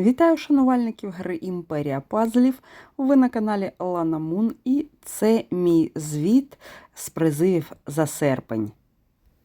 Вітаю шанувальників гри Імперія Пазлів. Ви на каналі Лана Мун, і це мій звіт з призивів за серпень.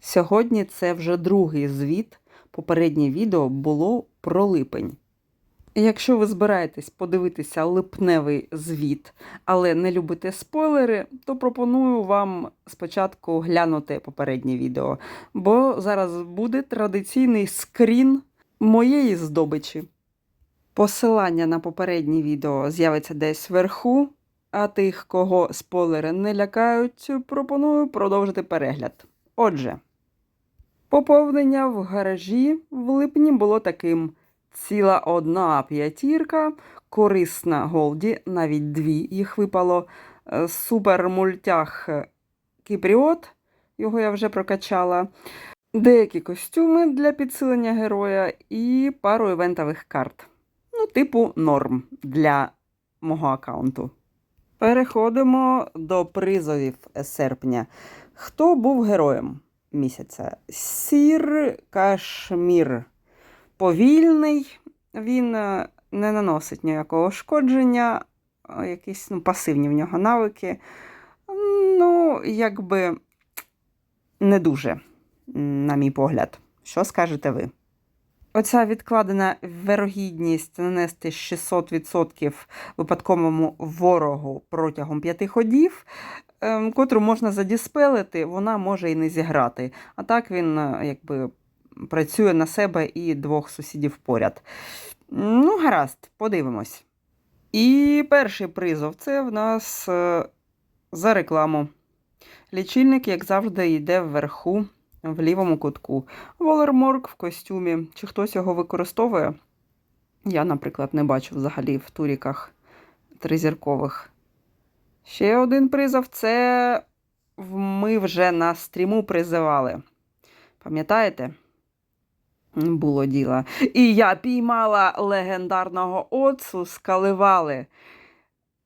Сьогодні це вже другий звіт. Попереднє відео було про липень. Якщо ви збираєтесь подивитися липневий звіт, але не любите спойлери, то пропоную вам спочатку глянути попереднє відео, бо зараз буде традиційний скрін моєї здобичі. Посилання на попереднє відео з'явиться десь вверху, а тих, кого спойлери не лякають, пропоную продовжити перегляд. Отже, поповнення в гаражі в липні було таким: ціла одна п'ятірка, корисна Голді, навіть дві їх випало, е, супермультях Кіпріот, його я вже прокачала. Деякі костюми для підсилення героя і пару івентових карт. Ну, типу норм для мого аккаунту. Переходимо до призовів серпня. Хто був героєм місяця? Сір Кашмір. Повільний, він е, не наносить ніякого шкодження, якісь ну, пасивні в нього навики. Ну, якби не дуже, на мій погляд. Що скажете ви? Оця відкладена вирогідність нанести 600% випадковому ворогу протягом п'яти ходів, ем, котру можна задіспелити, вона може і не зіграти. А так він е, якби працює на себе і двох сусідів поряд. Ну, гаразд, подивимось. І перший призов це в нас е, за рекламу. Лічильник, як завжди, йде вверху в лівому кутку. Волерморк в костюмі. Чи хтось його використовує? Я, наприклад, не бачу взагалі в туріках тризіркових. Ще один призов це ми вже на стріму призивали. Пам'ятаєте? Було діло. І я піймала легендарного Оцу з Каливали.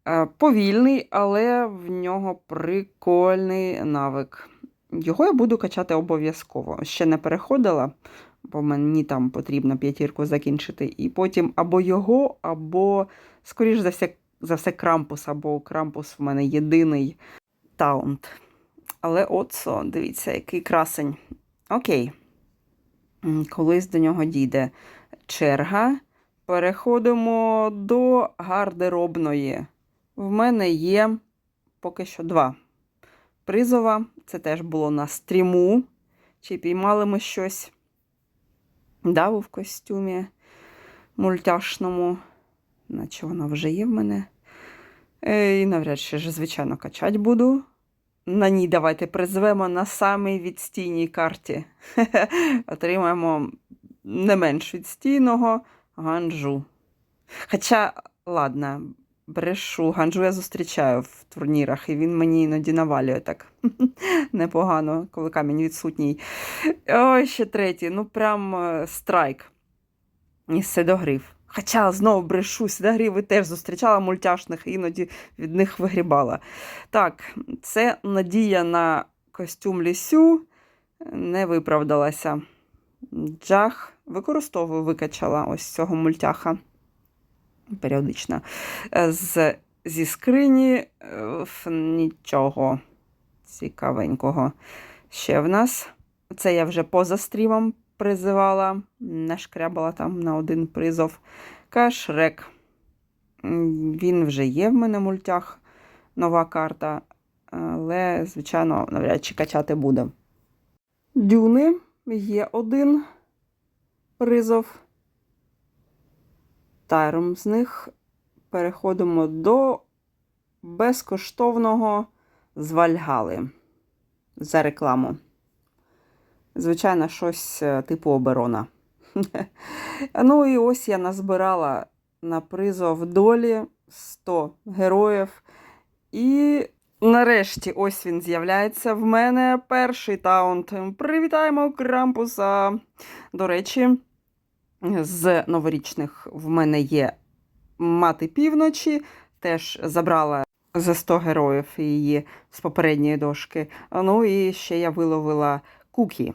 Е, Повільний, але в нього прикольний навик. Його я буду качати обов'язково. Ще не переходила, бо мені там потрібно п'ятірку закінчити. І потім або його, або, скоріш за все, за все, крампус, або крампус в мене єдиний таунт. Але оцо, дивіться, який красень. Окей. Колись до нього дійде черга. Переходимо до гардеробної. В мене є поки що два призова. Це теж було на стріму. Чи піймали ми щось? Даву в костюмі мультяшному, наче вона вже є в мене. І навряд чи ж, звичайно, качать буду. На ній давайте призвемо на самій відстійній карті. Отримаємо не менш відстійного ганджу. Хоча, ладно, брешу, ганджу я зустрічаю в турнірах, і він мені іноді навалює так непогано, коли камінь відсутній. Ой, ще третій, ну прям е, страйк. І седогрив. Хоча знову брешу, седогриви теж зустрічала мультяшних, іноді від них вигрібала. Так, це надія на костюм лісю не виправдалася. Джах використовую, викачала ось цього мультяха періодично. Е, З, зі скрині е, нічого цікавенького. Ще в нас. Це я вже поза стрімом призивала, нашкрябала там на один призов. Кашрек. Він вже є в мене в мультях, нова карта, але, звичайно, навряд чи качати буде. Дюни є один призов. Тайром з них переходимо до безкоштовного з Вальгали за рекламу. Звичайно, щось е, типу оберона. ну і ось я назбирала на призов долі 100 героїв. І нарешті ось він з'являється в мене перший таунт. Привітаємо Крампуса! До речі, з новорічних в мене є мати півночі, теж забрала за 100 героїв її з попередньої дошки. Ну і ще я виловила кукі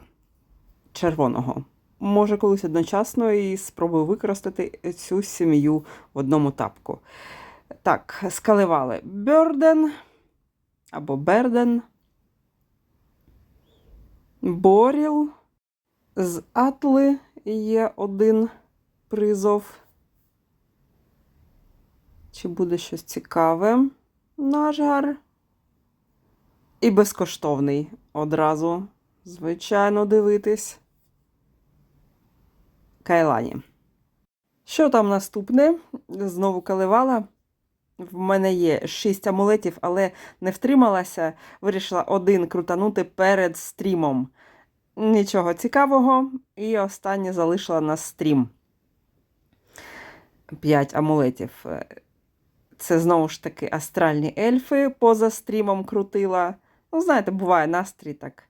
червоного може, колись одночасно і спробую використати цю сім'ю в одному тапку. Так, скаливали Бёрден або Берден, Боріл. З Атли є один призов. Чи буде щось цікаве? Нажар. І безкоштовний одразу, звичайно, дивитись. Кайлані. Що там наступне? Знову каливала. В мене є 6 амулетів, але не втрималася. Вирішила один крутанути перед стрімом. Нічого цікавого. І останнє залишила на стрім. 5 амулетів. Це знову ж таки астральні ельфи поза стрімом крутила. Ну, знаєте, буває настрій так.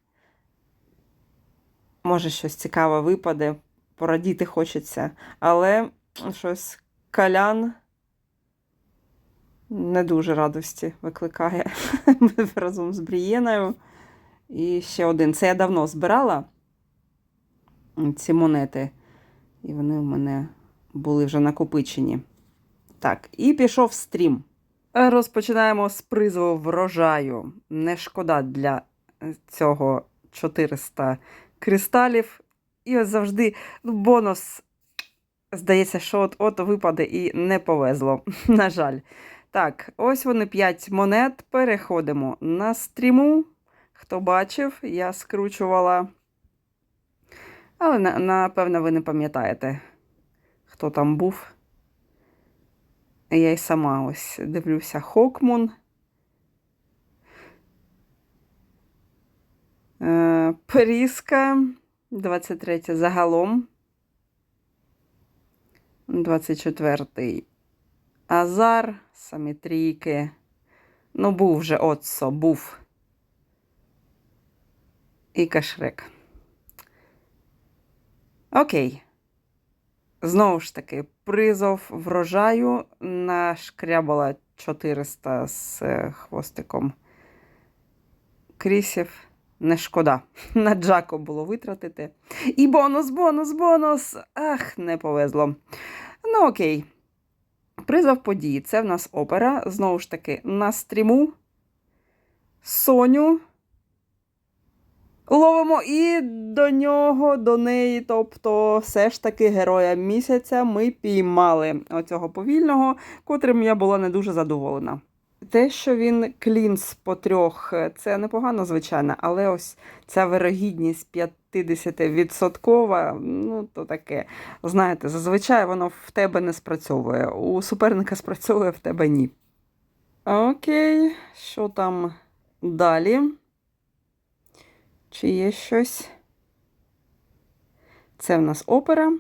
Може, щось цікаве випаде, порадіти хочеться. Але щось калян не дуже радості викликає разом з Брієною. І ще один. Це я давно збирала ці монети. І вони в мене були вже накопичені. Так, і пішов стрім. Розпочинаємо з призову врожаю. Не шкода для цього 400 кристалів. І ось завжди ну, бонус. Здається, що от-от випаде і не повезло. На жаль. Так, ось вони 5 монет. Переходимо на стріму. Хто бачив, я скручувала. Але, напевно, ви не пам'ятаєте, хто там був. Я й сама ось дивлюся Хокмун. Е, Періска. 23 загалом. 24-й Азар, самі трійки. Ну, був вже Отсо, був. І кашрек. Окей. Знову ж таки, призов врожаю нашкрябала 400 з хвостиком крісів. Не шкода. На Джако було витратити. І бонус, бонус, бонус! Ах, не повезло. Ну, окей. Призов події. Це в нас опера. Знову ж таки, на стріму. Соню. Ловимо і до нього, до неї, тобто, все ж таки героя місяця ми піймали оцього повільного, котрим я була не дуже задоволена. Те, що він клінс по трьох, це непогано, звичайно, але ось ця вирогідність 50%, ну, то таке. Знаєте, зазвичай воно в тебе не спрацьовує. У суперника спрацьовує, в тебе ні. Окей, що там далі? Чи є щось? Це в нас опера.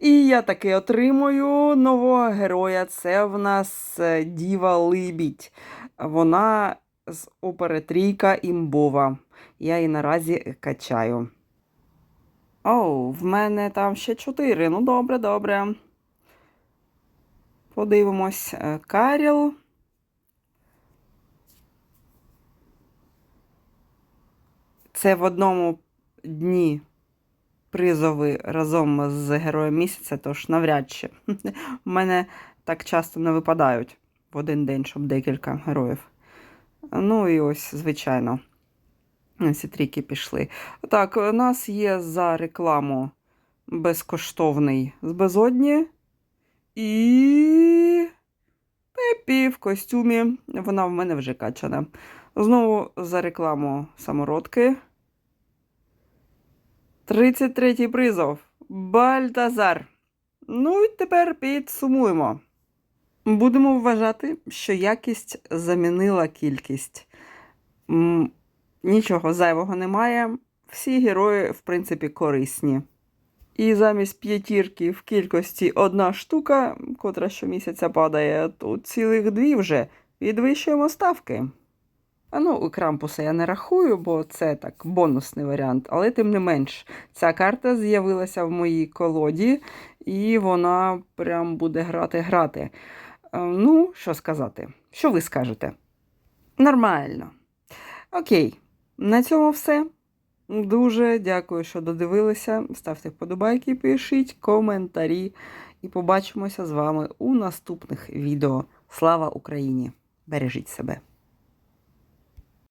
І я таки отримую нового героя. Це в нас е, Діва Либідь. Вона з опери Трійка імбова. Я її наразі качаю. О, в мене там ще чотири. Ну, добре, добре. Подивимось. Е, Каріл. Це в одному дні призови разом з героєм місяця, тож навряд чи. У мене так часто не випадають в один день, щоб декілька героїв. Ну і ось, звичайно, ці трійки пішли. Так, у нас є за рекламу безкоштовний з безодні. І Пепі в костюмі. Вона в мене вже качана. Знову за рекламу самородки. 33-й призов. Бальтазар. Ну і тепер підсумуємо. Будемо вважати, що якість замінила кількість. Нічого зайвого немає. Всі герої, в принципі, корисні. І замість п'ятірки в кількості одна штука, котра щомісяця падає, тут цілих дві вже підвищуємо ставки. Ну, крампуса я не рахую, бо це так бонусний варіант. Але тим не менш, ця карта з'явилася в моїй колоді, і вона прям буде грати-грати. Ну, що сказати? Що ви скажете? Нормально. Окей, на цьому все. Дуже дякую, що додивилися. Ставте вподобайки, пишіть коментарі. І побачимося з вами у наступних відео. Слава Україні! Бережіть себе!